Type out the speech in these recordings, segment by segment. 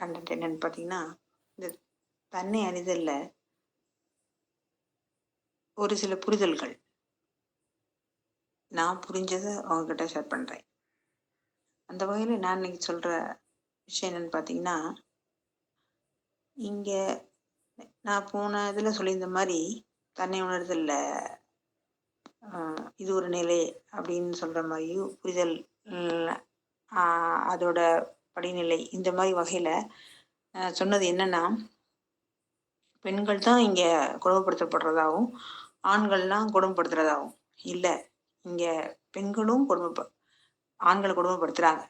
Content என்னன்னு பார்த்தீங்கன்னா, இந்த தன்னை அறிதலில் ஒரு சில புரிதல்கள். நான் புரிஞ்சதை அவங்கக்கிட்ட ஷேர் பண்ணுறேன் அந்த வகையில் நான் இன்னைக்கு சொல்கிற விஷயம் என்னன்னு பார்த்தீங்கன்னா, இங்கே நான் போன இதில் சொல்லியிருந்த மாதிரி தன்னை உணர்தலில் இது ஒரு நிலை அப்படின்னு சொல்கிற மாதிரியும் புரிதல் அதோட படிநிலை இந்த மாதிரி வகையில் சொன்னது என்னன்னா, பெண்கள் தான் இங்கே குடும்பப்படுத்தப்படுறதாகவும் ஆண்கள்லாம் கொடுமைப்படுத்துறதாவும். இல்லை இங்கே பெண்களும் குடும்ப ஆண்களை குடும்பப்படுத்துகிறாங்க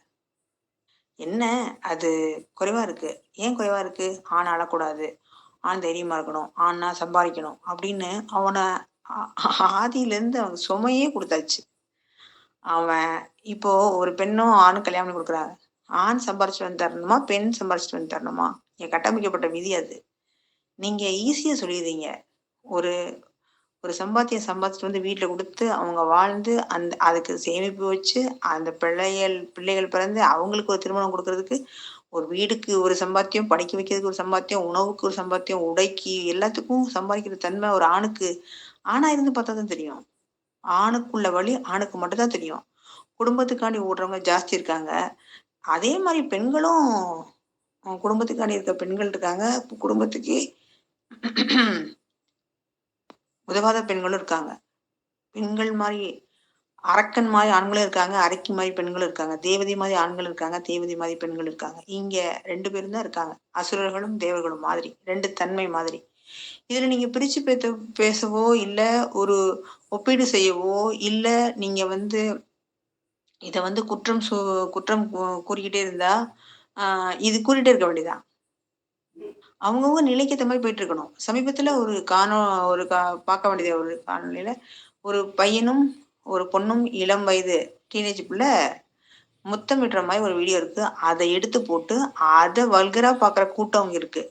என்ன? அது குறைவாக இருக்குது ஏன் குறைவாக இருக்குது ஆண் அழக்கூடாது. ஆண் தைரியமாக இருக்கணும். ஆண்னா சம்பாதிக்கணும். அப்படின்னு அவனை ஆதியிலேருந்து அவங்க சுமையே கொடுத்தாச்சு. அவன் இப்போ ஒரு பெண்ணும், ஆணும் கல்யாணம் பண்ணி ஆண் சம்பாரிச்சுட்டு வந்து தரணுமா? பெண் சம்பாரிச்சுட்டு வந்து தரணுமா? இங்க கட்டமைக்கப்பட்ட விதி அது. நீங்க ஈஸியா சொல்லிடுறீங்க ஒரு ஒரு சம்பாத்தியம் சம்பாதிச்சுட்டு வந்து வீட்டில் கொடுத்து அவங்க வாழ்ந்து, அந்த அதுக்கு சேமிப்பு வச்சு, அந்த பிள்ளைகள் பிள்ளைகள் பிறந்து அவங்களுக்கு ஒரு திருமணம் கொடுக்கறதுக்கு ஒரு வீடுக்கு ஒரு சம்பாத்தியம், படிக்க வைக்கிறதுக்கு ஒரு சம்பாத்தியம், உணவுக்கு ஒரு சம்பாத்தியம், உடைக்கு எல்லாத்துக்கும் சம்பாதிக்கிற தன்மை ஒரு ஆணுக்கு ஆணா இருந்து பார்த்தா தான் தெரியும். ஆணுக்குள்ள வழி ஆணுக்கு மட்டும்தான் தெரியும். குடும்பத்துக்காண்டி ஓடுறவங்க ஜாஸ்தி இருக்காங்க. அதே மாதிரி பெண்களும் குடும்பத்துக்காண்டி இருக்க பெண்கள் இருக்காங்க. குடும்பத்துக்கு உதவாத பெண்களும் இருக்காங்க. பெண்கள் மாதிரி அரக்கன் மாதிரி ஆண்களும் இருக்காங்க. அரக்கி மாதிரி பெண்களும் இருக்காங்க. தேவதை மாதிரி ஆண்கள் இருக்காங்க. தேவதை மாதிரி பெண்கள் இருக்காங்க. இங்க ரெண்டு பேரும் தான் இருக்காங்க. அசுரர்களும், தேவர்களும் மாதிரி. ரெண்டு தன்மை மாதிரி. இதுல நீங்க பிரிச்சு பேச பேசவோ, இல்ல ஒரு ஒப்பீடு செய்யவோ, இல்ல நீங்க வந்து இதை வந்து குற்றம் சு குற்றம் கூறிக்கிட்டே இருந்தா, இது கூறிட்டே இருக்க வேண்டியதான் அவங்கவுங்க நிலைக்கு மாதிரி போயிட்டு இருக்கணும் சமீபத்துல ஒரு காணோ ஒரு கா பார்க்க வேண்டியது ஒரு காணொலியில ஒரு பையனும், ஒரு பொண்ணும் இளம் வயது டீனேஜ் புள்ள முத்தமிடுற மாதிரி ஒரு வீடியோ இருக்கு. அதை எடுத்து போட்டு, அதை வல்கரா பார்க்குற கூட்டம் இருக்கு.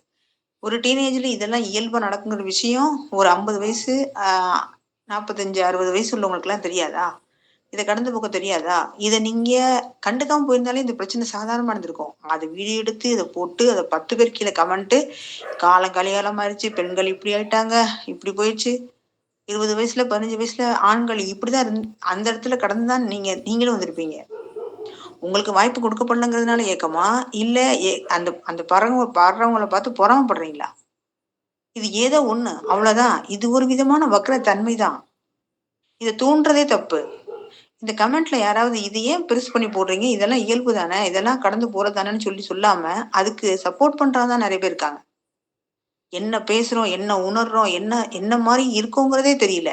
ஒரு டீனேஜ்ல இதெல்லாம் இயல்பா நடக்குங்கிற விஷயம் ஒரு 50 வயசு, ஆ 45, 60 வயசு உள்ளவங்களுக்கெல்லாம் தெரியாதா? இதை கடந்து போக தெரியாதா? இதை நீங்க கண்டுக்காம போயிருந்தாலே இந்த பிரச்சனை சாதாரணமா இருந்திருக்கும் அதை வீடியோ எடுத்து, இதை போட்டு, அதை பத்து பேர் கீழே கமெண்ட்டு, காலம் கலிகாலம் ஆயிடுச்சு பெண்கள் இப்படி ஆயிட்டாங்க, இப்படி போயிடுச்சு இருபது வயசுல, 15 வயசுல ஆண்கள் இப்படிதான் இருந் அந்த இடத்துல கடந்து தான் நீங்க நீங்களும் வந்திருப்பீங்க. உங்களுக்கு வாய்ப்பு கொடுக்கப்படலங்கிறதுனால ஏக்கமா? இல்ல அந்த அந்த பறவங்க படுறவங்கள பார்த்து பொறாமப்படுறீங்களா? இது ஏதோ ஒண்ணு. அவ்வளவுதான் இது ஒரு விதமான வக்ர தன்மை தான். இதை தூண்டுறதே தப்பு. இந்த கமெண்ட்ல யாராவது இது ஏன் பெருசு பண்ணி போடுறீங்க? இதெல்லாம் இயல்பு தானே! இதெல்லாம் கடந்து போறது தானேன்னு சொல்லி சொல்லாம, அதுக்கு சப்போர்ட் பண்றவங்க தான் நிறைய பேர் இருக்காங்க. என்ன பேசுறோம்? என்ன உணர்றோம்? என்ன என்ன மாதிரி இருக்கோங்கிறதே தெரியல.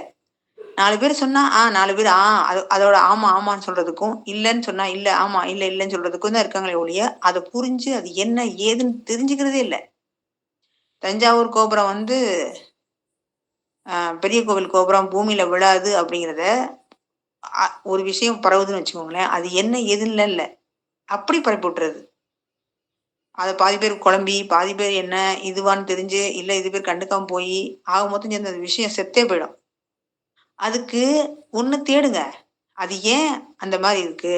நாலு பேர் சொன்னா, ஆ நாலு பேர் ஆ அது அதோட ஆமா, ஆமான்னு சொல்றதுக்கும், இல்லைன்னு சொன்னா, இல்ல, ஆமா, இல்ல, இல்லைன்னு சொல்றதுக்கும் தான் இருக்காங்களே ஒழிய, அதை புரிஞ்சு அது என்ன ஏதுன்னு தெரிஞ்சுக்கிறதே இல்லை தஞ்சாவூர் கோபுரம் வந்து பெரிய கோவில் கோபுரம் பூமியில விழாது அப்படிங்கிறத, ஒரு விஷயம் பரவுதுன்னு வச்சுக்கோங்களேன். அது என்ன எதுன்னு இல்லை அப்படி பரப்பி விட்டுறது. அதை பாதி பேர் குழம்பி, பாதி பேர் என்ன இதுவான்னு தெரிஞ்சு, இல்லை இது பேர் கண்டுக்காம போய் ஆக மொத்தம் சேர்ந்து அந்த விஷயம் செத்தே போயிடும். அதுக்கு ஒன்று தேடுங்க. அது ஏன் அந்த மாதிரி இருக்கு?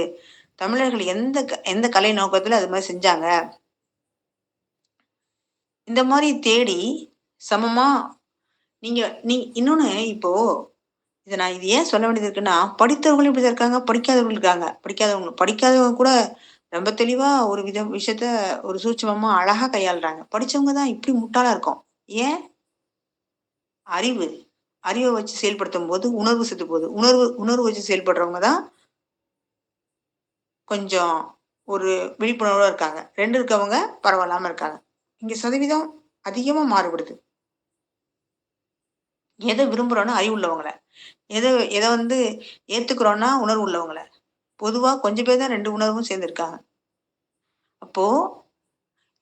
தமிழர்கள் எந்த க எந்த கலை நோக்கத்தில் அது மாதிரி செஞ்சாங்க? இந்த மாதிரி தேடி சமமா நீங்க நீ இன்னொன்னு இப்போ இதை நான் இது ஏன் சொல்ல வேண்டியது இருக்குன்னா, படித்தவர்களும் இப்படிதான் இருக்காங்க, படிக்காதவங்களும் இருக்காங்க. படிக்காதவங்க படிக்காதவங்க கூட ரொம்ப தெளிவா ஒரு வித விஷயத்த ஒரு சூட்சமமா அழகா கையாளுறாங்க. படிச்சவங்க தான் இப்படி முட்டாளா இருக்கும் ஏன்? அறிவு. அறிவை வச்சு செயல்படுத்தும் போது உணர்வு செத்து போகுது. உணர்வு உணர்வு வச்சு செயல்படுறவங்க தான் கொஞ்சம் ஒரு விழிப்புணர்வோட இருக்காங்க. ரெண்டு இருக்கவங்க பரவாயில்லாம இருக்காங்க. இங்க சதவீதம் அதிகமா மாறுபடுது. எதை விரும்புகிறோன்னா அறிவு உள்ளவங்கள. எதை எதை வந்து ஏற்றுக்கிறோன்னா உணர்வு உள்ளவங்கள. பொதுவாக கொஞ்சம் பேர் தான் ரெண்டு உணர்வும் சேர்ந்துருக்காங்க அப்போது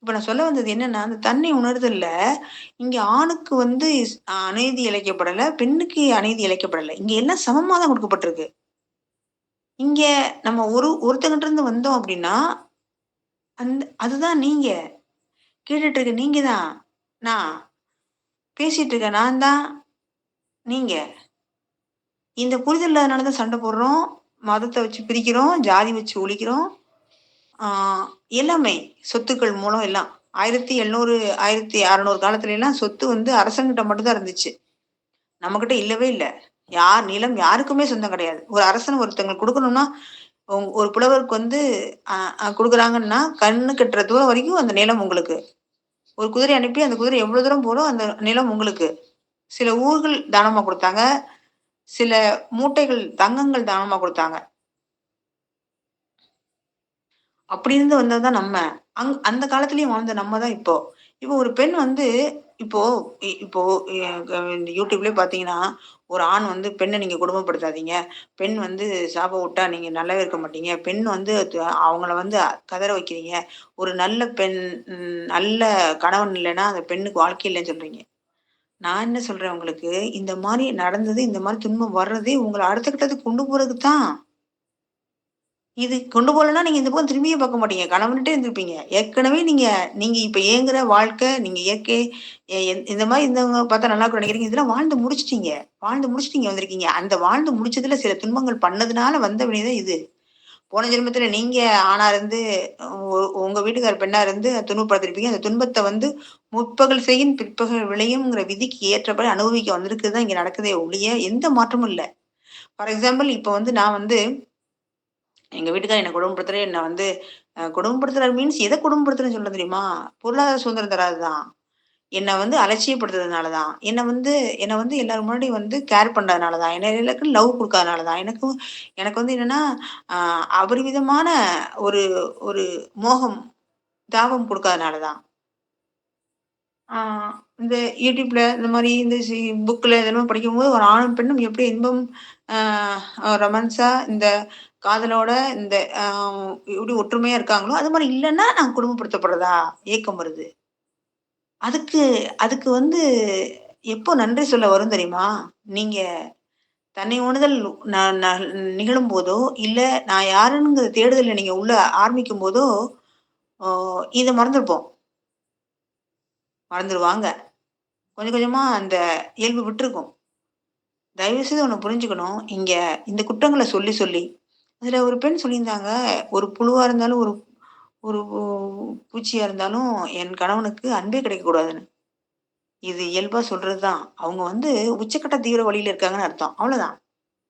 அப்போ நான் சொல்ல வந்தது என்னன்னா, அந்த தன்னை உணர்தல்ல, இங்கே ஆணுக்கு வந்து அநீதி இழைக்கப்படலை பெண்ணுக்கு அநீதி இழைக்கப்படலை இங்கே எல்லாம் சமமாக தான் கொடுக்கப்பட்டிருக்கு இங்கே நம்ம ஒரு ஒருத்தங்கிட்ட இருந்து வந்தோம் அப்படின்னா, அந்த அதுதான் நீங்க. கேட்டுட்டு இருக்க நீங்க தான். நான். பேசிட்டு இருக்க நான் தான் நீங்க. இந்த புரிதல் இல்லாதனால தான் சண்டை போடுறோம். மதத்தை வச்சு பிரிக்கிறோம். ஜாதி வச்சு ஒழிக்கிறோம். எல்லாமே. சொத்துக்கள் மூலம் எல்லாம். ஆயிரத்தி எழுநூறு ஆயிரத்தி அறநூறு காலத்துல எல்லாம் சொத்து வந்து அரசங்கிட்ட மட்டும்தான் இருந்துச்சு நம்மக்கிட்ட இல்லவே இல்லை யார் நிலம் யாருக்குமே சொந்தம் கிடையாது ஒரு அரசன் ஒருத்தங்களுக்கு கொடுக்கணும்னா ஒரு புலவருக்கு வந்து கொடுக்குறாங்கன்னா கண்ணு கட்டுற தூரம் வரைக்கும் அந்த நிலம் உங்களுக்கு ஒரு குதிரை அனுப்பி அந்த குதிரை எவ்வளவு தூரம் போறோம் அந்த நிலம் உங்களுக்கு சில ஊர்கள் தானமா கொடுத்தாங்க சில மூட்டைகள் தங்கங்கள் தானமா கொடுத்தாங்க. அப்படி இருந்து வந்ததுதான் நம்ம. அங் அந்த காலத்துலயும் வாழ்ந்த நம்ம தான் இப்போ. இப்போ ஒரு பெண் வந்து இப்போ இ- இப்போ யூடியூப்லயே பாத்தீங்கன்னா ஒரு ஆண் வந்து பெண்ணை நீங்க குடும்பப்படுத்தாதீங்க. பெண் வந்து சாப விட்டா நீங்க நல்லாவே இருக்க மாட்டீங்க. பெண் வந்து அவங்கள வந்து கதற வைக்கிறீங்க. ஒரு நல்ல பெண் நல்ல கணவன் இல்லைன்னா அந்த பெண்ணுக்கு வாழ்க்கை இல்லைன்னு சொல்றீங்க. நான் என்ன சொல்றேன் உங்களுக்கு? இந்த மாதிரி நடந்தது இந்த மாதிரி துன்பம் வர்றதே உங்களை அடுத்த கட்டத்துக்கு கொண்டு போறதுக்கு தான் இது கொண்டு போகலன்னா நீங்க இந்த பக்கம் திரும்பியே பார்க்க மாட்டீங்க. கணவன்கிட்டே இருந்திருப்பீங்க. ஏற்கனவே நீங்க நீங்க இப்ப ஏங்குற வாழ்க்கை நீங்க இயற்கை இந்த மாதிரி இருந்தவங்க பார்த்தா நல்லா இருக்கும் நினைக்கிறீங்க. இதெல்லாம் வாழ்ந்து முடிச்சிட்டீங்க. வாழ்ந்து முடிச்சிட்டீங்க வந்திருக்கீங்க. அந்த வாழ்ந்து முடிச்சதுல சில துன்பங்கள் பண்ணதுனால வந்த வினைதான் இது. போன ஜென்மத்துல நீங்க ஆணா இருந்து உங்க வீட்டுக்கார பெண்ணா இருந்து துன்பப்படுத்திருப்பீங்க. அந்த துன்பத்தை வந்து முற்பகல் செய்யும் பிற்பகல் விளையும்ங்கிற விதிக்கு ஏற்றபடி அனுபவிக்க வந்திருக்குதான் இங்க நடக்குதே ஒழிய எந்த மாற்றமும் இல்லை. ஃபார் எக்ஸாம்பிள் இப்போ வந்து நான் வந்து எங்க வீட்டுக்கார என்ன குடும்பப்படுத்துற என்ன வந்து குடும்பப்படுத்துறாரு மீன்ஸ் எதை குடும்பப்படுத்துறேன்னு சொல்ல தெரியுமா? பொருளாதார சுதந்திரம் தராதுதான். என்னை வந்து அலட்சியப்படுத்துறதுனால தான் என்னை வந்து என்னை வந்து எல்லாரும் முன்னாடி வந்து கேர் பண்ணுறதுனால தான் என்ன எனக்கு லவ் கொடுக்காதனாலதான். எனக்கும் எனக்கு வந்து என்னன்னா அபரிவிதமான ஒரு ஒரு மோகம் தாபம் கொடுக்காதனால தான் இந்த யூடியூப்ல இந்த மாதிரி இந்த புக்கில் இதெல்லாம் படிக்கும்போது ஒரு ஆணும் பெண்ணும் எப்படி இன்பம் ரொமான்ஸா இந்த காதலோட இந்த எப்படி ஒற்றுமையா இருக்காங்களோ அது மாதிரி இல்லைன்னா நான் குடும்பப்படுத்தப்படுறதா ஏக்கம் வருது. அதுக்கு அதுக்கு வந்து எப்போ நன்றி சொல்ல வரும் தெரியுமா? நீங்க தன்னை உணர்தல் ந- ந- நிகழும் போதோ இல்ல நான் யாருங்கிற தேடுதல நீங்க உள்ள ஆரம்பிக்கும் போதோ இதை மறந்துருப்போம். மறந்துடுவாங்க கொஞ்சம் கொஞ்சமா அந்த இயல்பு விட்டுருக்கும். தயவு செய்து ஒன்று புரிஞ்சுக்கணும். இங்க இந்த குற்றங்களை சொல்லி சொல்லி அதுல ஒரு பெண் சொல்லியிருந்தாங்க ஒரு புழுவா இருந்தாலும் ஒரு ஒரு பூச்சியா இருந்தாலும் என் கணவனுக்கு அன்பே கிடைக்கக்கூடாதுன்னு. இது இயல்பா சொல்றதுதான். அவங்க வந்து உச்சக்கட்ட தீவிர வழியில இருக்காங்கன்னு அர்த்தம். அவ்வளவுதான்.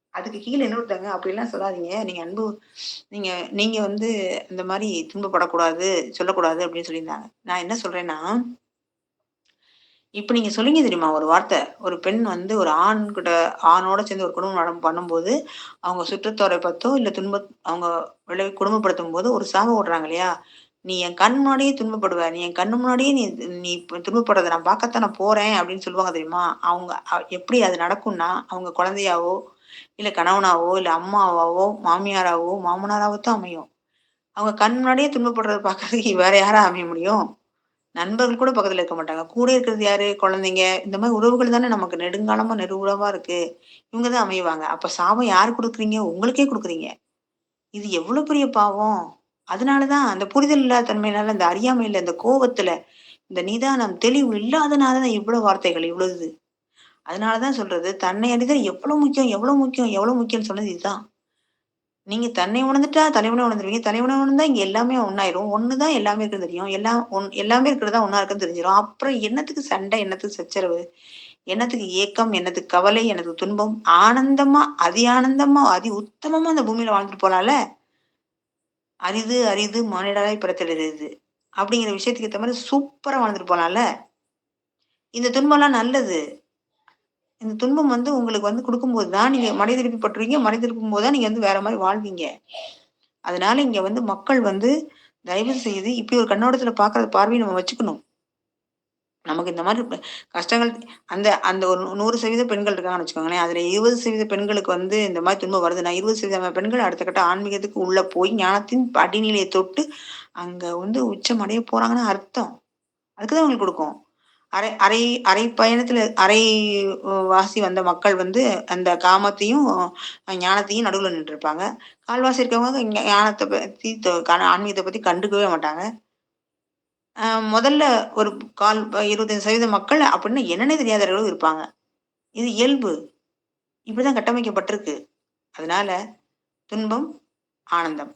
அதுக்கு கீழே என்ன ஒருத்தங்க அப்படிலாம் சொல்லாதீங்க. நீங்க அன்பு நீங்க நீங்க வந்து இந்த மாதிரி துன்பப்படக்கூடாது சொல்லக்கூடாது அப்படின்னு சொல்லியிருந்தாங்க. நான் என்ன சொல்றேன்னா இப்ப நீங்க சொல்லிங்க தெரியுமா ஒரு வார்த்தை. ஒரு பெண் வந்து ஒரு ஆண் கிட்ட ஆணோட சேர்ந்து ஒரு குடும்பம் நடம் பண்ணும்போது அவங்க சுற்றத்தோரை பத்தோ இல்ல துன்ப அவங்க விளைவி குடும்பப்படுத்தும் போது ஒரு சாபம் ஓடுறாங்க இல்லையா? நீ என் கண் முன்னாடியே துன்பப்படுவ. நீ என் கண் முன்னாடியே நீ நீ துன்பப்படுறத நான் பார்க்கத்தான் நான் போறேன் அப்படின்னு சொல்லுவாங்க தெரியுமா? அவங்க எப்படி அது நடக்கும்னா அவங்க குழந்தையாவோ இல்ல கணவனாவோ இல்ல அம்மாவாவோ மாமியாராவோ மாமனாராவோ தான் அமையும். அவங்க கண் முன்னாடியே துன்பப்படுறத பார்க்கறதுக்கு வேற யாரா அமைய முடியும்? நண்பர்கள் கூட பக்கத்துல இருக்க மாட்டாங்க. கூட இருக்கிறது யாரு? குழந்தைங்க. இந்த மாதிரி உறவுகள் தானே நமக்கு நெடுங்காலமா நெரு உறவா இருக்கு. இவங்க தான் அமைவாங்க. அப்ப சாபம் யாரு கொடுக்குறீங்க? உங்களுக்கே கொடுக்குறீங்க. இது எவ்வளவு பெரிய பாவம். அதனாலதான் அந்த புரிதல் இல்லாத தன்மையினால இந்த அறியாமையில இந்த கோபத்துல இந்த நிதானம் தெளிவு இல்லாதனாலதான் இவ்வளவு வார்த்தைகள் இவ்வளவு இது. அதனாலதான் சொல்றது தன்னை அறிதல் எவ்வளவு முக்கியம் எவ்வளவு முக்கியம் எவ்வளவு முக்கியம்னு சொன்னது இதுதான். நீங்க தன்னை உணர்ந்துட்டா தலைவனை உணர்ந்துருவீங்க. தலைவனை உணர்ந்தா இங்க எல்லாமே ஒன்னாயிரும் ஒண்ணுதான் எல்லாமே இருக்குன்னு தெரியும். எல்லாம் ஒன் எல்லாமே இருக்கிறதா ஒன்னா இருக்குன்னு தெரிஞ்சிடும் அப்புறம் என்னத்துக்கு சண்டை என்னத்துக்கு சச்சரவு? என்னத்துக்கு ஏக்கம் என்னத்துக்கு கவலை எனது துன்பம்? ஆனந்தமா அதி ஆனந்தமா அதி உத்தமமா அந்த பூமியில வாழ்ந்துட்டு போலாம்ல? அரிது அரிது மானிடராய் பிறத்தெழுது அப்படிங்கிற விஷயத்துக்கு ஏற்ற மாதிரி சூப்பரா வாழ்ந்துட்டு போலாம்ல? இந்த துன்பம்லாம் நல்லது. இந்த துன்பம் வந்து உங்களுக்கு வந்து கொடுக்கும்போது தான் நீங்க மடை திருப்பி பட்டுருவீங்க மடை திருப்பும் போது தான் நீங்க வந்து வேற மாதிரி வாழ்வீங்க. அதனால இங்க வந்து மக்கள் வந்து தயவு செய்து இப்படி ஒரு கண்ணோட்டத்துல பாக்குற பார்வையை நம்ம வச்சுக்கணும். நமக்கு இந்த மாதிரி கஷ்டங்கள் அந்த அந்த ஒரு நூறு சதவீத பெண்கள் இருக்காங்கன்னு வச்சுக்கோங்களேன். அதுல இருபது சதவீத பெண்களுக்கு வந்து இந்த மாதிரி துன்பம் வருதுன்னா இருபது சதவீத பெண்கள் அடுத்த கட்ட ஆன்மீகத்துக்கு உள்ள போய் ஞானத்தின் அடிநிலையை தொட்டு அங்க வந்து உச்சம் அடைய போறாங்கன்னு அர்த்தம். அதுக்குதான் உங்களுக்கு கொடுக்கும். அரை அரை அரை பயணத்துல அரை வாசி வந்த மக்கள் வந்து அந்த காமத்தையும் ஞானத்தையும் நடுவில் நின்றுருப்பாங்க. கால்வாசி இருக்கவங்க ஞானத்தை பத்தி ஆன்மீகத்தை பத்தி கண்டுக்கவே மாட்டாங்க. முதல்ல ஒரு கால் இருபத்தஞ்சு சதவீத மக்கள் அப்படின்னு என்னென்ன தெரியாதவர்களும் இருப்பாங்க. இது இயல்பு. இப்படிதான் கட்டமைக்கப்பட்டிருக்கு. அதனால துன்பம் ஆனந்தம்.